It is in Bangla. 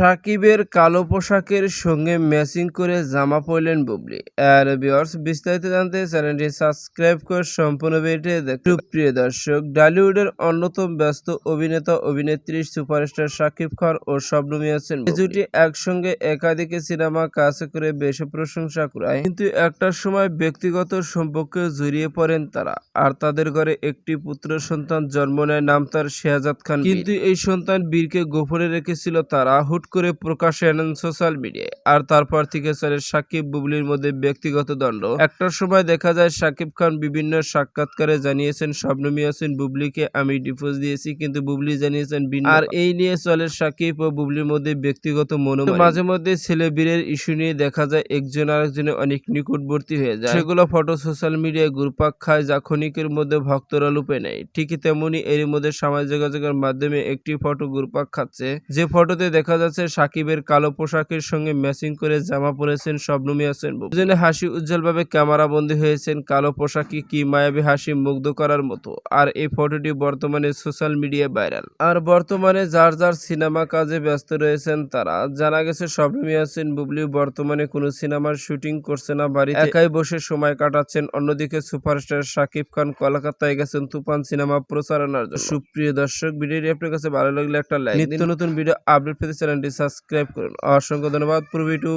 সাকিবের কালো পোশাকের সঙ্গে ম্যাচিং করে জামা পরলেন বুবলি। আর ভিউয়ার্স বিস্তারিত জানতে চ্যানেলটি সাবস্ক্রাইব করে সম্পূর্ণ ভিডিওটি দেখুন। প্রিয় দর্শক টলিউডের অন্যতম ব্যস্ত অভিনেতা, অভিনেত্রী, সুপারস্টার শাকিব খান ও শবনম এই জুটি একসঙ্গে একাধিক সিনেমা কাজ করে বেশ প্রশংসা কুড়ায় কিন্তু একটা সময় ব্যক্তিগত সম্পর্কে জড়িয়ে পড়েন তারা। আর তাদের ঘরে একটি পুত্র সন্তান জন্ম নেয় নাম তার শেহজাদ খান। কিন্তু এই সন্তান বীরকে গোপনে রেখেছিল তারা। হুট করে প্রকাশে আনেন সোশ্যাল মিডিয়ায়। আর তারপর থেকে চলে সাকিব বুবলির মধ্যে ব্যক্তিগত দ্বন্দ্ব একটা সময় দেখা যায় সাকিব খান বিভিন্ন সাক্ষাৎকারে জানিয়েছেন শবনম ইয়াসিন বুবলিকে আমি ডিভোর্স দিয়েছি কিন্তু বুবলি জানিয়েছেন আর এই নিয়ে চলে সাকিব ও বুবলির মধ্যে ব্যক্তিগত মনোমালিন্য। মাঝে মধ্যে ছেলে বীরের ইস্যু নিয়ে দেখা যায় একজন আরেকজনের অনেক নিকটবর্তী হয়ে যায়। সেগুলো ফটো সোশ্যাল মিডিয়ায় ঘুরপাক খায় যা ক্ষণিকের মধ্যে ভক্তরা লুপে নেয়। ঠিকই তেমনি এর মধ্যে সামাজিক যোগাযোগের মাধ্যমে একটি ফটো ঘুরপাক খাচ্ছে। যে ফটোতে দেখা যাচ্ছে সাকিবের কালো পোশাকের সঙ্গে ম্যাচিং করে জামা পরেছেন শবনম ইয়াসিন বুবলি দুজনে হাসি উজ্জ্বলভাবে ক্যামেরা বন্দী হয়েছেন কালো পোশাকে কি মায়াবী হাসি মুগ্ধ করার মতো। আর এই ফটোটি বর্তমানে সোশ্যাল মিডিয়ায় ভাইরাল। আর বর্তমানে যার যার সিনেমা কাজে ব্যস্ত রয়েছেন তারা। জানা গেছে শবনম ইয়াসিন বুবলি বর্তমানে কোনো সিনেমার শুটিং করছে না বাড়িতে একাই বসে সময় কাটাচ্ছেন। অন্যদিকে সুপারস্টার শাকিব খান কলকাতায় গেছেন তুফান সিনেমা প্রচারণার জন্য। সুপ্রিয় দর্শক ভিডিওটি আপনার কাছে ভালো লাগলে একটা লাইক নিত্য নতুন ভিডিও আপডেট পেতে চ্যানেলটি সাবস্ক্রাইব করুন। অসংখ্য ধন্যবাদ। পুরো ভিডিও